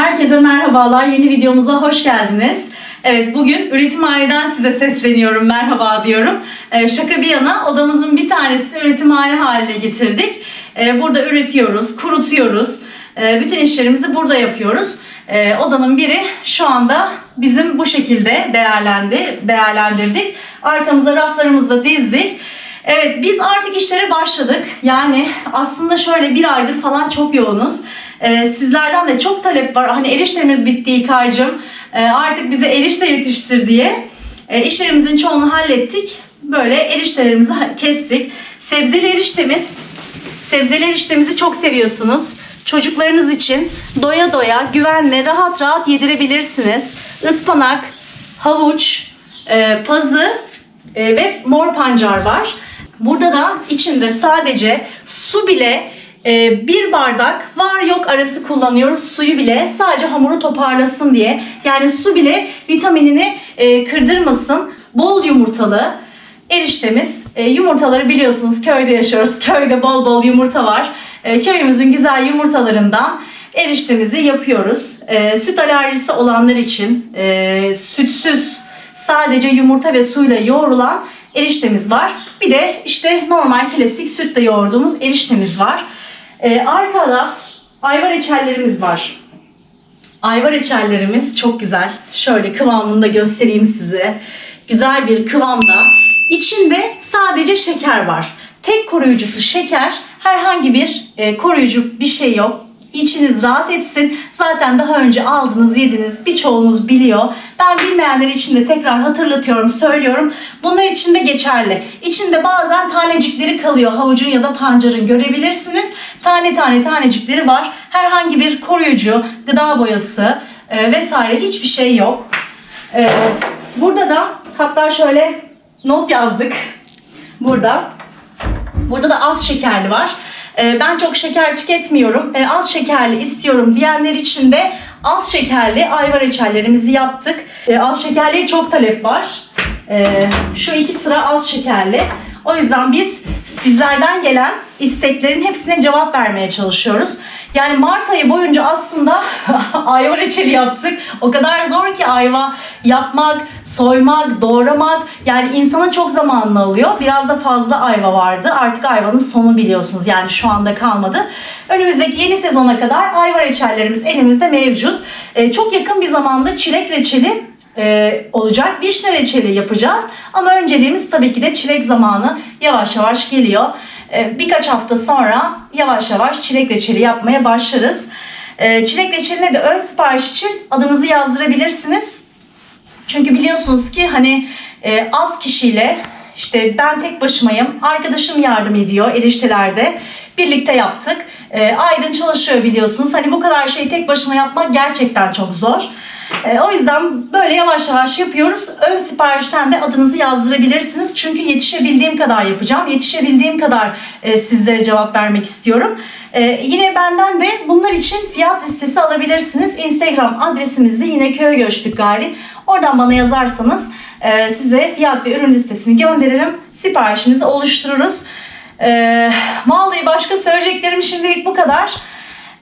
Herkese merhabalar. Yeni videomuza hoş geldiniz. Evet bugün üretimhaneden size sesleniyorum. Merhaba diyorum. Ee, şaka bir yana odamızın bir tanesini üretimhane haline getirdik. Ee, burada üretiyoruz, kurutuyoruz. Ee, bütün işlerimizi burada yapıyoruz. Odanın biri şu anda bizim bu şekilde değerlendi, değerlendirdik. Arkamıza raflarımızı da dizdik. Evet biz artık işlere başladık. Yani aslında şöyle bir aydır falan çok yoğunuz. Ee, sizlerden de çok talep var. Hani eriştemiz bitti İK'cığım. Ee, artık bize erişte yetiştir diye. Ee, işlerimizin çoğunu hallettik. Böyle eriştelerimizi kestik. Sebzeli eriştemiz. Sebzeli eriştemizi çok seviyorsunuz. Çocuklarınız için doya doya, güvenle, rahat rahat yedirebilirsiniz. Ispanak, havuç, e, pazı e, ve mor pancar var. Burada da içinde sadece su bile e, bir bardak var yok arası kullanıyoruz suyu bile sadece hamuru toparlasın diye. Yani su bile vitaminini e, kırdırmasın. Bol yumurtalı eriştemiz. E, yumurtaları biliyorsunuz köyde yaşıyoruz. Köyde bol bol yumurta var. E, köyümüzün güzel yumurtalarından eriştemizi yapıyoruz. E, süt alerjisi olanlar için e, sütsüz sadece yumurta ve suyla yoğrulan eriştemiz var. Bir de işte normal klasik sütle yoğurduğumuz eriştemiz var. Ee, arkada ayva reçellerimiz var. Ayva reçellerimiz çok güzel. Şöyle kıvamını da göstereyim size. Güzel bir kıvamda. İçinde sadece şeker var. Tek koruyucusu şeker. Herhangi bir e, koruyucu bir şey yok. İçiniz rahat etsin. Zaten daha önce aldınız, yediniz. Birçoğunuz biliyor. Ben bilmeyenler için de tekrar hatırlatıyorum, söylüyorum. Bunlar için de geçerli. İçinde bazen tanecikleri kalıyor. Havucun ya da pancarın görebilirsiniz. Tane tane tanecikleri var. Herhangi bir koruyucu, gıda boyası e, vesaire hiçbir şey yok. E, burada da hatta şöyle not yazdık. Burada. Burada da az şekerli var. Ee, Ben çok şeker tüketmiyorum. Ee, Az şekerli istiyorum diyenler için de az şekerli ayva reçellerimizi yaptık. Ee, Az şekerliye çok talep var. Ee, Şu iki sıra az şekerli. O yüzden biz sizlerden gelen isteklerin hepsine cevap vermeye çalışıyoruz. Yani Mart ayı boyunca aslında ayva reçeli yaptık. O kadar zor ki ayva yapmak, soymak, doğramak. Yani insana çok zamanını alıyor. Biraz da fazla ayva vardı. Artık ayvanın sonu biliyorsunuz. Yani şu anda kalmadı. Önümüzdeki yeni sezona kadar ayva reçellerimiz elimizde mevcut. Ee, çok yakın bir zamanda çilek reçeli e, olacak. Vişne reçeli yapacağız. Ama önceliğimiz tabii ki de çilek zamanı yavaş yavaş geliyor. E, birkaç hafta sonra yavaş yavaş çilek reçeli yapmaya başlarız. E, çilek reçeline de ön sipariş için adınızı yazdırabilirsiniz. Çünkü biliyorsunuz ki hani e, az kişiyle işte ben tek başımayım, arkadaşım yardım ediyor eriştelerde. Birlikte yaptık. E, Aydın çalışıyor biliyorsunuz. Hani bu kadar şeyi tek başına yapmak gerçekten çok zor. E, o yüzden böyle yavaş yavaş yapıyoruz. Ön siparişten de adınızı yazdırabilirsiniz. Çünkü yetişebildiğim kadar yapacağım. Yetişebildiğim kadar e, sizlere cevap vermek istiyorum. E, yine benden de bunlar için fiyat listesi alabilirsiniz. Instagram adresimiz de yine köye göçtük gari. Oradan bana yazarsanız e, size fiyat ve ürün listesini gönderirim. Siparişinizi oluştururuz. E, vallahi başka söyleyeceklerim şimdilik bu kadar.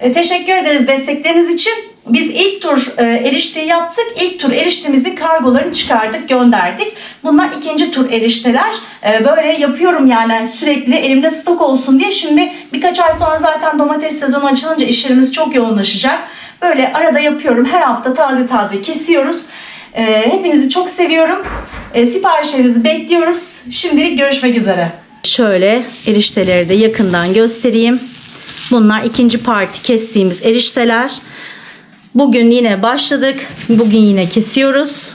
E, teşekkür ederiz destekleriniz için. Biz ilk tur e, erişteyi yaptık. İlk tur eriştemizin kargolarını çıkardık, gönderdik. Bunlar ikinci tur erişteler. E, böyle yapıyorum yani sürekli elimde stok olsun diye. Şimdi birkaç ay sonra zaten domates sezonu açılınca işlerimiz çok yoğunlaşacak. Böyle arada yapıyorum. Her hafta taze taze kesiyoruz. E, hepinizi çok seviyorum. E, siparişlerinizi bekliyoruz. Şimdilik görüşmek üzere. Şöyle erişteleri de yakından göstereyim. Bunlar ikinci parti kestiğimiz erişteler. Bugün yine başladık. Bugün yine kesiyoruz.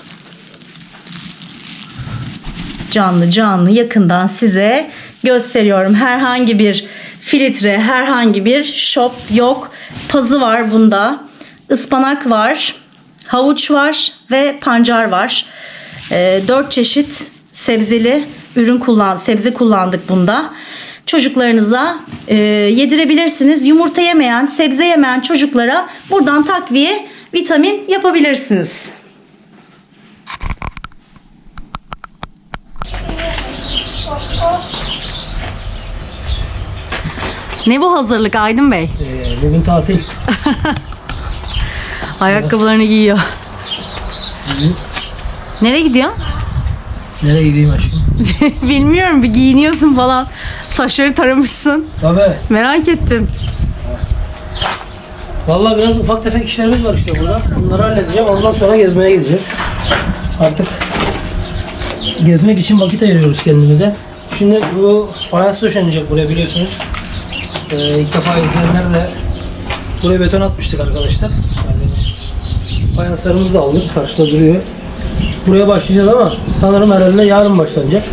Canlı canlı yakından size gösteriyorum. Herhangi bir filtre, herhangi bir şop yok. Pazı var bunda. Ispanak var. Havuç var ve pancar var. Ee, dört çeşit sebzeli ürün kullan, sebze kullandık bunda. Çocuklarınıza e, yedirebilirsiniz. Yumurta yemeyen, sebze yemeyen çocuklara buradan takviye vitamin yapabilirsiniz. Ne bu hazırlık Aydın Bey? Ee, bugün tatil. Ayakkabılarını giyiyor. Nereye gidiyor? Nereye gideyim aşkım? Bilmiyorum bir giyiniyorsun falan. Saçları taramışsın. Tabii. Merak ettim. Vallahi biraz ufak tefek işlerimiz var işte burada. Bunları halledeceğim. Ondan sonra gezmeye gideceğiz. Artık gezmek için vakit ayırıyoruz kendimize. Şimdi bu fayans döşenecek buraya biliyorsunuz. Ee, ilk defa izleyenler de buraya beton atmıştık arkadaşlar. Yani fayanslarımızı da aldık. Karşıda duruyor. Buraya başlayacağız ama sanırım herhalde yarın başlanacak.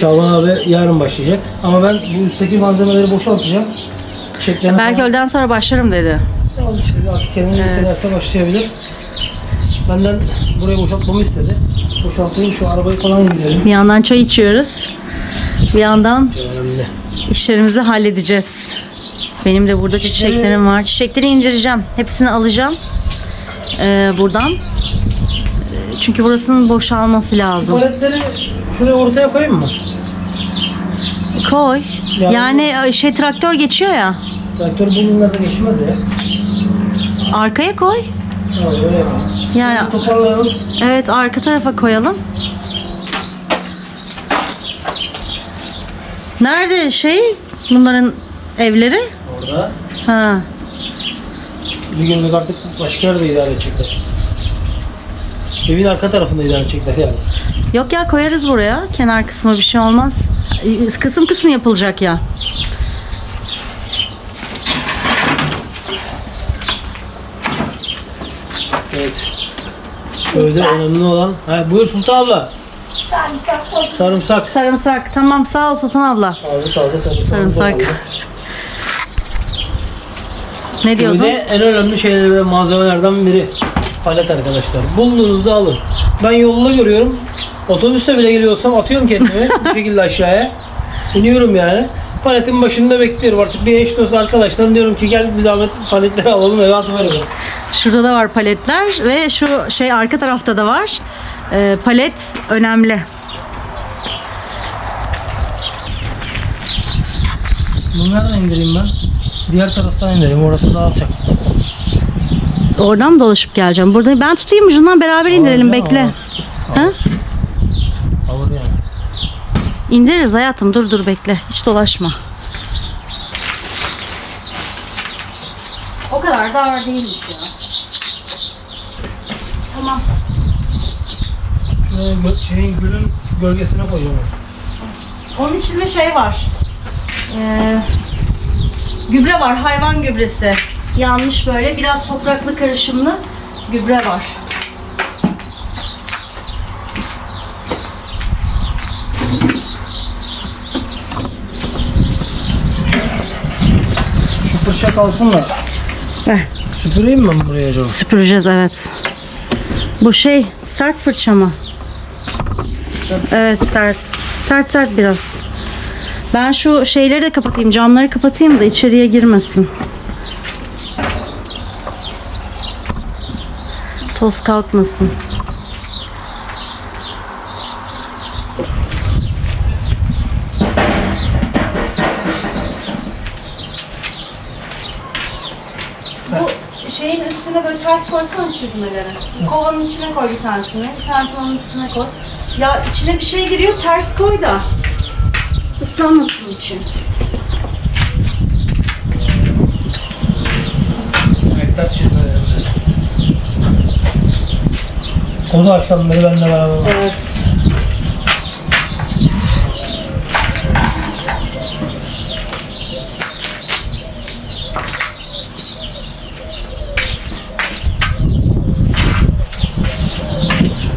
Şaban abi yarın başlayacak. Ama ben bu üstteki malzemeleri boşaltacağım. Çiçeklerini Belki öğleden sonra başlarım dedi. Tamam işte artık kendini Evet. hissederse başlayabilir. Benden burayı boşaltmamı istedi. Boşaltayım şu arabayı falan indirelim. Bir yandan çay içiyoruz. Bir yandan Önemli. işlerimizi halledeceğiz. Benim de burada Çiçekleri- çiçeklerim var. Çiçekleri indireceğim. Hepsini alacağım. Ee, buradan. Ee, Çünkü burasının boşalması lazım. Paletleri şuraya ortaya koyayım mı? Koy. Yani- Yani e, şey traktör geçiyor ya. Traktör bugünlerde geçmez ya. Arkaya koy. Tamam öyle yapalım. Yani Toparlayalım. evet arka tarafa koyalım. Nerede şey bunların evleri? Orada. Ha. Bir günlük artık başka yerde idare edecekler. Evin arka tarafında idare edecekler yani. Yok ya koyarız buraya. Kenar kısmı bir şey olmaz. Kısım kısmı yapılacak ya. Evet. Öyle önemli olan. Ha, buyur Sultan abla. Sarımsak. Sarımsak. Tamam sağ ol Sultan abla. Taze taze sarımsak. Sarımsak. Ne diyordun? Köyde en önemli şeylerden, malzemelerden biri palet arkadaşlar. Bulduğunuzu alın. Ben yolda görüyorum. Otobüste bile geliyorsam atıyorum kendimi bu şekilde aşağıya. İniyorum yani. Paletin başında bekliyorum artık bir eş dost arkadaşlar diyorum ki gel bir zahmet paletleri alalım eve atıverelim. Şurada da var paletler ve şu şey arka tarafta da var. Ee, palet önemli. Bunu nereden indireyim ben? Diğer taraftan indireyim orası daha alçak. Oradan mı dolaşıp geleceğim? Burada ben tutayım ucundan beraber indirelim Ağır, bekle. Ha? İndiririz hayatım dur dur bekle. Hiç dolaşma. O kadar da ağır değilmiş ya. Tamam. Şuraya gö- şeyin gülün gölgesine koyacağım. onu. Onun içinde şey var. Ee, gübre var. Hayvan gübresi. Yanmış böyle. Biraz topraklı karışımlı gübre var. Fırça kalsın da Ver. süpüreyim mi ben buraya acaba? Süpüreceğiz evet. Bu şey sert fırça mı? Evet sert. Sert sert biraz. Ben şu şeyleri de kapatayım. Camları kapatayım da içeriye girmesin. Toz kalkmasın. Bu şeyin üstüne böyle ters koysana çizmeleri. Kovanın içine koy bir tanesini. Bir tanesini onun üstüne koy. Ya içine bir şey giriyor ters koy da. Islanmasın için. Mektep çizmelerinde. Kozu açtan beri benimle beraber. Evet.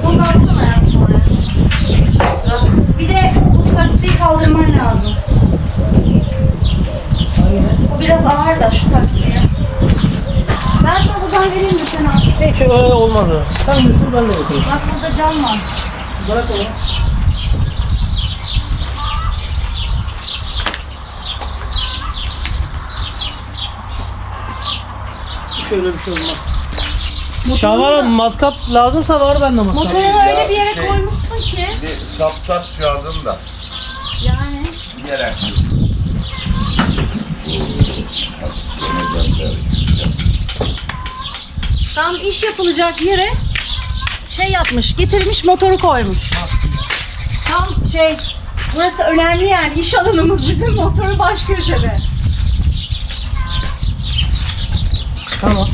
Bunu da atsana hayatım oraya. Bir de bu saksıyı kaldırman lazım. O biraz ağır da şu saksıyı. Ben sana buradan vereyim mi sen al? Hiç öyle olmaz o. Götürürüm. Bak burada cam var. Bırak onu. Şöyle bir şey olmaz. Şavar matkap lazımsa var bende matkap. Motorunu öyle bir yere şey- koymuşsun ki. Bir saptak çaldım da Yani. bir yere. Tam iş yapılacak yere şey yapmış, getirmiş motoru koymuş. Tam şey, burası önemli yani iş alanımız bizim motoru baş köşede. Tamam.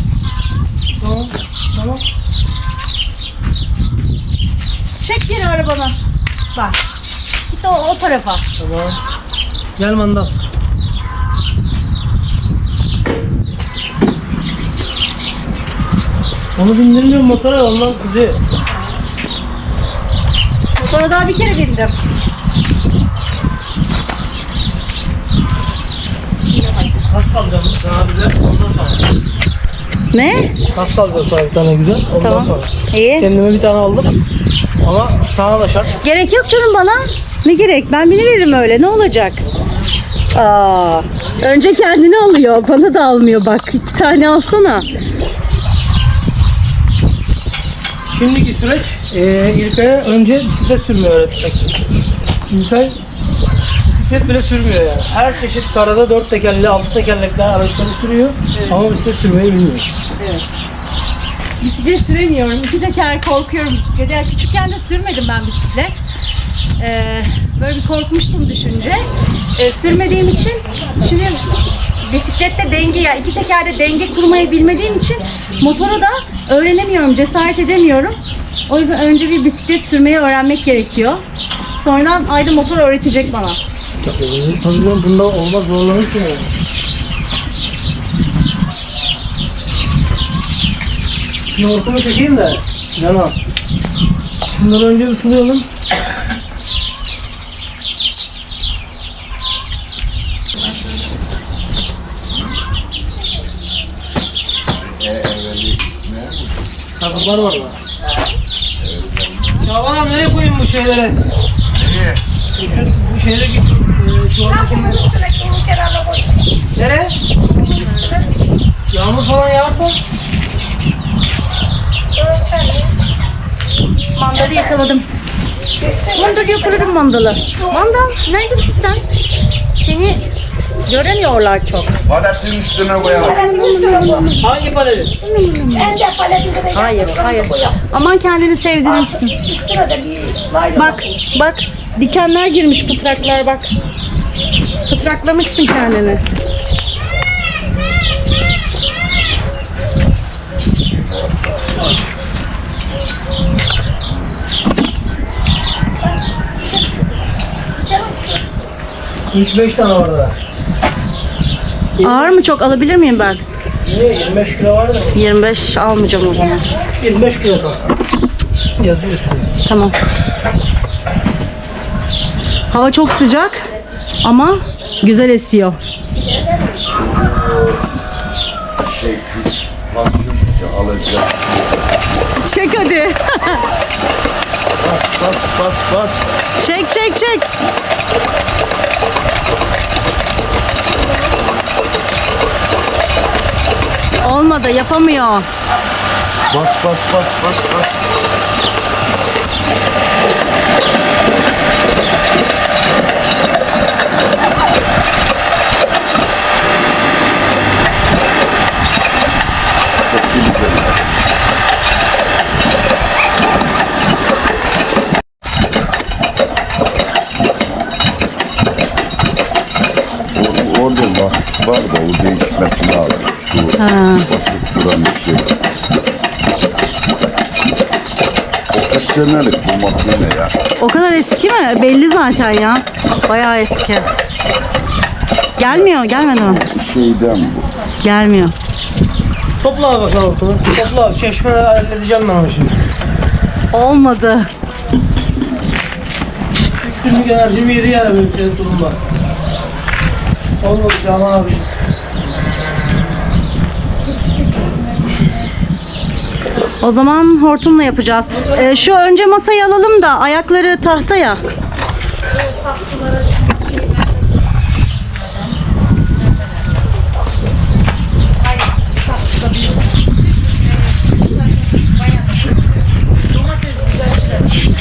Tamam. Tamam. Çek geri arabanı. Bak. Git o, o tarafa. Tamam. Gel mandal. Onu bindirmiyorum motora ondan kızıyor. Motora daha bir kere bindim. Kas kalacağım sana bize ondan sonra. Ne? Kas kalacak sonra bir tane güzel ondan Tamam. sonra. İyi. Kendime bir tane aldım. Ama sana da şart. Gerek yok canım bana. Ne gerek? Ben biniveririm öyle. Ne olacak? Aa, önce kendini alıyor. Bana da almıyor bak. İki tane alsana. Şimdiki süreç e, İlkay'a önce bisiklet sürmeyi öğretmek. İlkay bisiklet bile sürmüyor yani. Her çeşit karada dört tekerli, altı tekerlekli araçları sürüyor ama bisiklet sürmeyi bilmiyor. Evet. Bisiklet süremiyorum. İki teker korkuyorum bisiklete. Yani küçükken de sürmedim ben bisiklet. Ee, böyle bir korkmuştum düşünce. Ee, sürmediğim için şimdi bisiklette denge ya iki tekerde denge kurmayı bilmediğim için motoru da öğrenemiyorum, cesaret edemiyorum. O yüzden önce bir bisiklet sürmeyi öğrenmek gerekiyor. Sonradan Ayda motor öğretecek bana. Tabii canım bunda olmaz zorlanır ki. Şimdi ortamı çekeyim de. Yana. Şunları önce bir sulayalım. Kabuklar var mı? Şaban abi nereye koyayım bu şeyleri? Niye? Şu, bu şeyleri git. e, Şu oradaki... Nereye? Yağmur falan yağarsa? Mandalı yakaladım. Mandalı yakaladım mandalı. Mandal neredesin sen? Seni göremiyorlar çok. Paletin üstüne koyalım. Hangi paleti? Hayır, hayır. Aman kendini sevdirirsin. Bak, bak. Dikenler girmiş pıtraklar bak. Pıtraklamışsın kendini. Üç beş tane var da. Ağır mı çok alabilir miyim ben? Niye? 25 kilo var da. 25 almayacağım o zaman. 25 kilo tam. Yazıyor üstünde. Tamam. Hava çok sıcak ama güzel esiyor. Çek hadi. Bas bas bas bas. Çek çek çek. Olmadı yapamıyor. Bas bas bas bas bas. Çok iyi gidiyor. O- Orada var, var da o değişmesi lazım. Şu Ha. basıp duran bir şey. O kaç senelik bu makine ya? O kadar eski mi? Belli zaten ya. Bayağı eski. Gelmiyor, gelmedi mi? Şeyden bu. Gelmiyor. Topla abi sen ortamı. Topla abi. Çeşmeleri halledeceğim ben onu şimdi. Olmadı. Üç günlük enerjimi yedi yani benim senin durumda. Olmadı Canan abi. O zaman hortumla yapacağız. Ee, şu önce masayı alalım da ayakları tahtaya.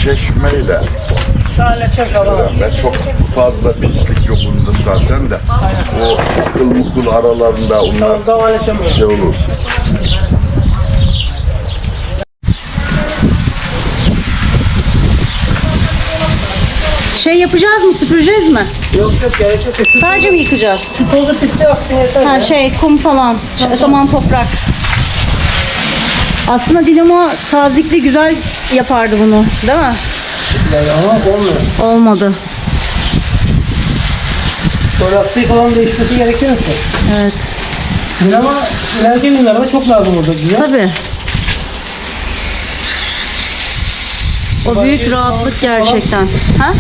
Çeşmeyle. Halledeceğim Şaban abi. Ve çok fazla pislik yok bunda zaten de. O kıl mukul aralarında onlar ben. şey olursun. Şey yapacağız mı? Süpüreceğiz mi? Yok yok gerek yok. Sadece mi yıkacağız? tozu bitti aksın yeter. Ha ya. şey kum falan. O zaman toprak. Aslında dinamo tazikli güzel yapardı bunu. Değil mi? Yani ama olmuyor. Olmadı. Lastiği falan değişmesi gerekiyor ki. Evet. Dinamo ileriki günlerde çok lazım olacak. Tabii. O büyük rahatlık gerçekten. Ha?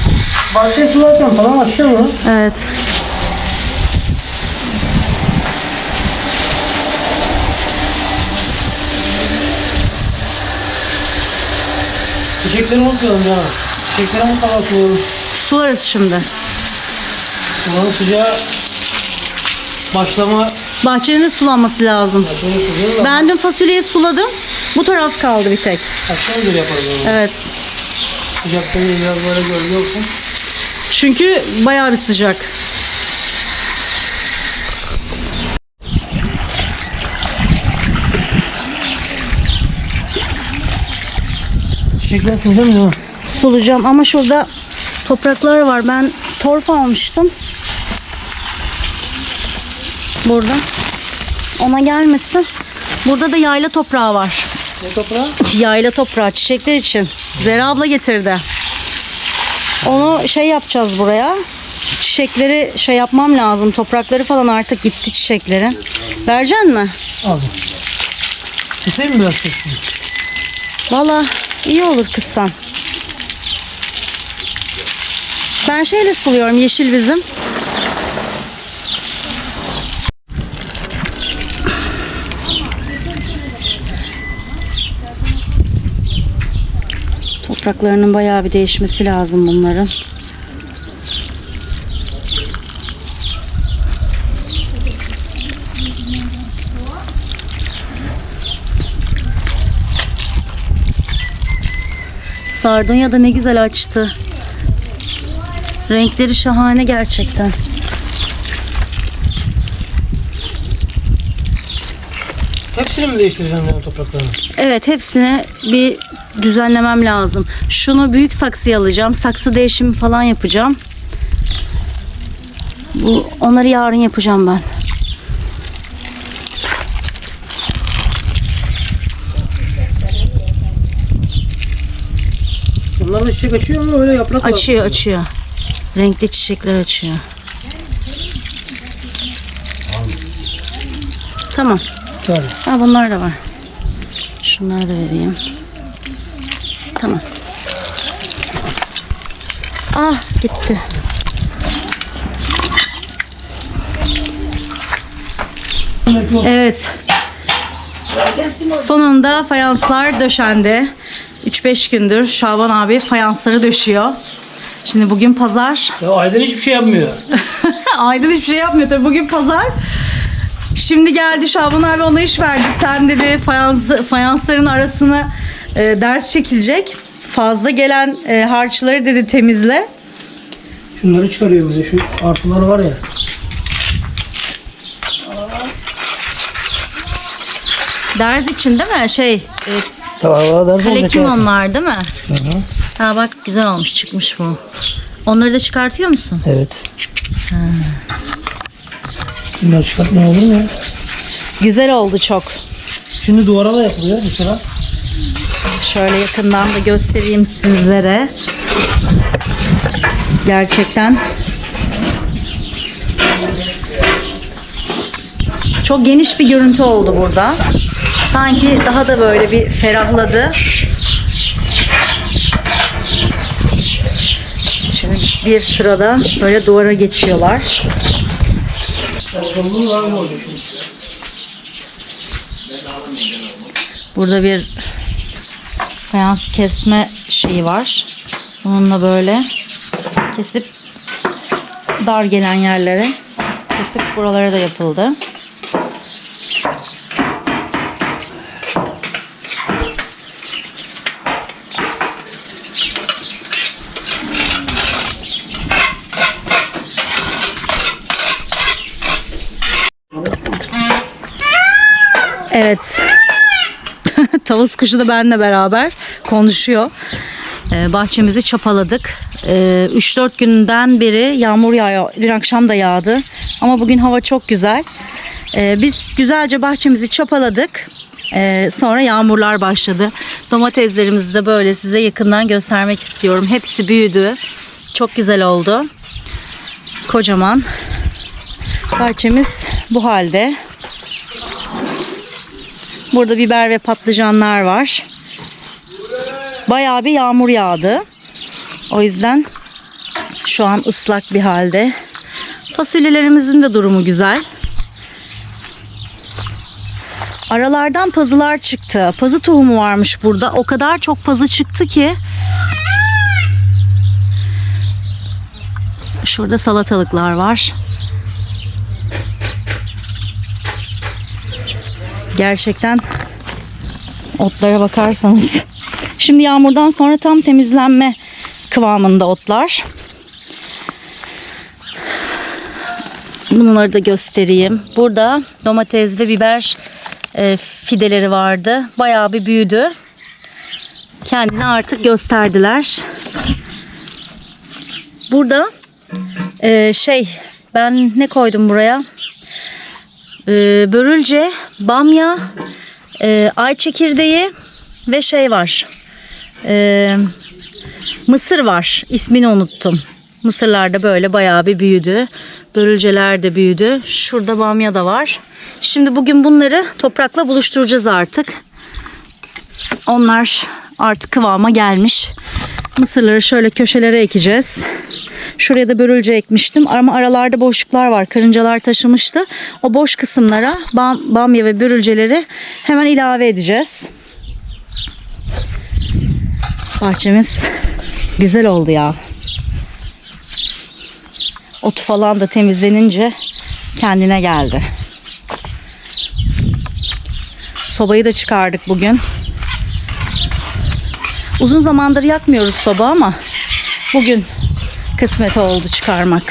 Bahçeyi sularken falan açıyor mu? Evet. Çiçekleri unutmayalım ya. Çiçekleri mutlaka sulayalım. Sularız şimdi. Buranın sıcağı başlama Bahçenin sulanması lazım. başlama sulayalım. Ben... Ben dün fasulyeyi suladım. Bu taraf kaldı bir tek. Akşam göre yaparız onu. Evet. Sıcakta biraz böyle gölge olsun. Çünkü bayağı bir sıcak. Çiçekler değil mi? Sulacağım ama şurada topraklar var. Ben torf almıştım. Burada. Ona gelmesin. Burada da yayla toprağı var. Ne toprağı? Yayla toprağı çiçekler için. Zera abla getirdi. Onu şey yapacağız buraya. Çiçekleri şey yapmam lazım. Toprakları falan artık gitti çiçeklerin. Vereceksin mi? Aldım. Keseyim mi biraz keseyim? Valla iyi olur kızsan. Ben şeyle suluyorum yeşil bizim. Topraklarının bayağı bir değişmesi lazım bunların. Sardunya da ne güzel açtı. Renkleri şahane gerçekten. Hepsini mi değiştireceğim yani topraklarını? Evet hepsini bir düzenlemem lazım. Şunu büyük saksıya alacağım. Saksı değişimi falan yapacağım. Bu onları yarın yapacağım ben. Bunlar da çiçek açıyor mu öyle yaprak? Açıyor açıyor. Renkli çiçekler açıyor. Tamam. Tabii. Ha bunlar da var. Şunları da vereyim. Tamam. Ah gitti. Evet. Sonunda fayanslar döşendi. 3-5 gündür Şaban abi fayansları döşüyor. Şimdi bugün pazar. Ya Aydın hiçbir şey yapmıyor. Aydın hiçbir şey yapmıyor tabii bugün pazar. Şimdi geldi Şaban abi ona iş verdi. Sen dedi fayans, fayansların arasına e, ders çekilecek. Fazla gelen e, harçları dedi temizle. Şunları çıkarıyorum bir de şu artılar var ya. Ders için değil mi? Şey, e, Tamam ders kalekim onlar değil mi? Ha bak güzel olmuş çıkmış bu. Onları da çıkartıyor musun? Evet. Bunları çıkartmaya olur mu ya? Güzel oldu çok. Şimdi duvara da yapılıyor mesela. Şöyle yakından da göstereyim sizlere. Gerçekten çok geniş bir görüntü oldu burada. Sanki daha da böyle bir ferahladı. Şimdi bir sırada böyle duvara geçiyorlar. Burada bir fayans kesme şeyi var. Bununla böyle kesip dar gelen yerlere kesip buralara da yapıldı. Evet. Tavus kuşu da benimle beraber konuşuyor. Ee, bahçemizi çapaladık. Ee, 3-4 günden beri yağmur yağıyor. Dün akşam da yağdı. Ama bugün hava çok güzel. Ee, biz güzelce bahçemizi çapaladık. Ee, sonra yağmurlar başladı. Domateslerimizi de böyle size yakından göstermek istiyorum. Hepsi büyüdü. Çok güzel oldu. Kocaman. Bahçemiz bu halde. Burada biber ve patlıcanlar var. Bayağı bir yağmur yağdı. O yüzden şu an ıslak bir halde. Fasulyelerimizin de durumu güzel. Aralardan pazılar çıktı. Pazı tohumu varmış burada. O kadar çok pazı çıktı ki. Şurada salatalıklar var. Gerçekten otlara bakarsanız. Şimdi yağmurdan sonra tam temizlenme kıvamında otlar. Bunları da göstereyim. Burada domates ve biber e, fideleri vardı. Bayağı bir büyüdü. Kendini artık gösterdiler. Burada e, şey ben ne koydum buraya? E, börülce, bamya, e, ay çekirdeği ve şey var. E, mısır var. İsmini unuttum. Mısırlar da böyle bayağı bir büyüdü. Börülceler de büyüdü. Şurada bamya da var. Şimdi bugün bunları toprakla buluşturacağız artık. Onlar artık kıvama gelmiş. Mısırları şöyle köşelere ekeceğiz. Şuraya da börülce ekmiştim ama aralarda boşluklar var. Karıncalar taşımıştı. O boş kısımlara bam, bamya ve börülceleri hemen ilave edeceğiz. Bahçemiz güzel oldu ya. Otu falan da temizlenince kendine geldi. Sobayı da çıkardık bugün. Uzun zamandır yakmıyoruz soba ama bugün kısmet oldu çıkarmak.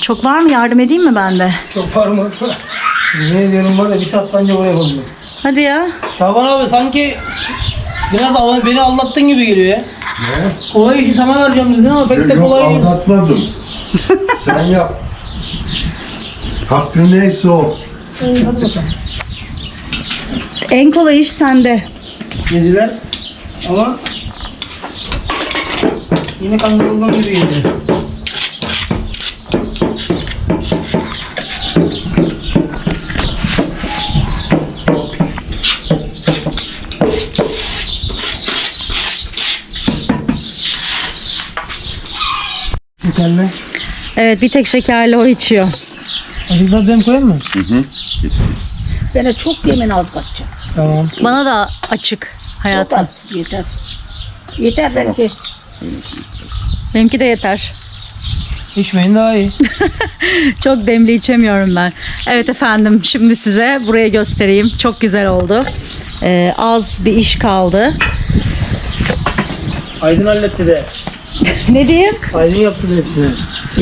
Çok var mı? Yardım edeyim mi ben de? Çok var mı? Yemin ediyorum var ya bir saat önce buraya kondu. Hadi ya. Şaban abi sanki biraz av- beni anlattın gibi geliyor ya. Kolay işi sana vereceğim dedin ama pek de kolay değil. anlatmadım. Sen yap. Hakkın neyse o. En kolay iş sende. Geziler ama yine kandırıldan gibi geliyor. Yeterli. Evet bir tek şekerli o içiyor. Acıklar ben koyayım mı? Bana çok yemin az kaçacak. Tamam. Bana da açık Çok hayatım. az. Yeter. Yeter belki. Benimki de yeter. İçmeyin daha iyi. Çok demli içemiyorum ben. Evet efendim şimdi size buraya göstereyim. Çok güzel oldu. Ee, az bir iş kaldı. Aydın halletti de. ne diyeyim? Aydın yaptı da hepsini.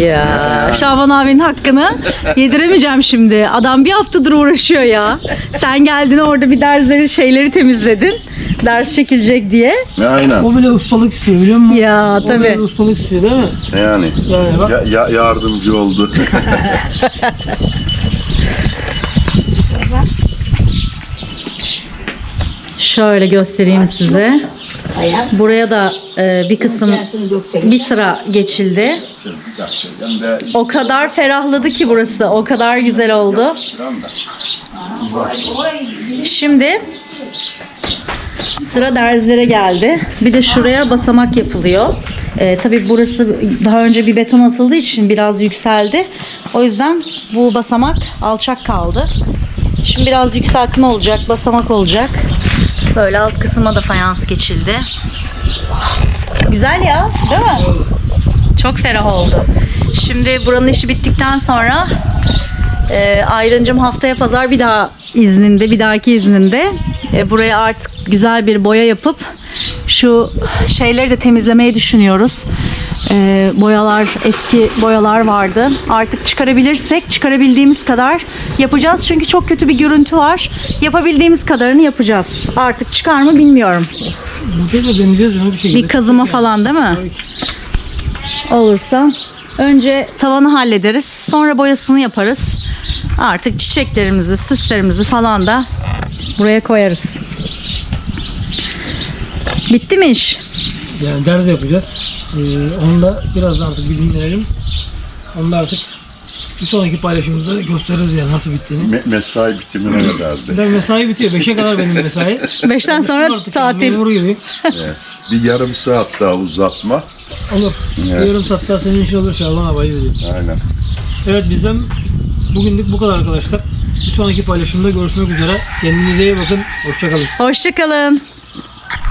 Ya Şaban abinin hakkını yediremeyeceğim şimdi. Adam bir haftadır uğraşıyor ya. Sen geldin orada bir dersleri şeyleri temizledin. Ders çekilecek diye. Aynen. O bile ustalık istiyor biliyor musun? Ya O bile tabii. ustalık istiyor değil mi? Yani. Yani bak. Ya, ya- yardımcı oldu. Şöyle göstereyim size. Buraya da e, bir kısım bir sıra geçildi. O kadar ferahladı ki burası. O kadar güzel oldu. Şimdi sıra derzlere geldi. Bir de şuraya basamak yapılıyor. Ee, tabii burası daha önce bir beton atıldığı için biraz yükseldi. O yüzden bu basamak alçak kaldı. Şimdi biraz yükseltme olacak, basamak olacak. Böyle alt kısma da fayans geçildi. Güzel ya, değil mi? Çok ferah oldu. Şimdi buranın işi bittikten sonra e, Ayrıncım haftaya pazar bir daha izninde, bir dahaki izninde e, buraya artık güzel bir boya yapıp şu şeyleri de temizlemeyi düşünüyoruz. Ee, boyalar, eski boyalar vardı. Artık çıkarabilirsek çıkarabildiğimiz kadar yapacağız. Çünkü çok kötü bir görüntü var. Yapabildiğimiz kadarını yapacağız. Artık çıkar mı bilmiyorum. Bir şekilde. Bir kazıma falan değil mi? Olursa önce tavanı hallederiz. Sonra boyasını yaparız. Artık çiçeklerimizi, süslerimizi falan da buraya koyarız. Bitti mi iş? Yani ders yapacağız. Ee, onu da biraz da artık bir dinleyelim. Onu da artık bir sonraki paylaşımımızda gösteririz yani nasıl bittiğini. Me- mesai bitimine kadardı. Ben mesai bitiyor. 5'e kadar benim mesai. Beşten sonra Artık yani tatil. Memur gibi. Evet. Bir yarım saat daha uzatma. Olur. Evet. Bir yarım saat daha senin işin olur Şaban abayı vereyim. Aynen. Evet bizden bugünlük bu kadar arkadaşlar. Bir sonraki paylaşımda görüşmek üzere. Kendinize iyi bakın. Hoşçakalın. Hoşçakalın.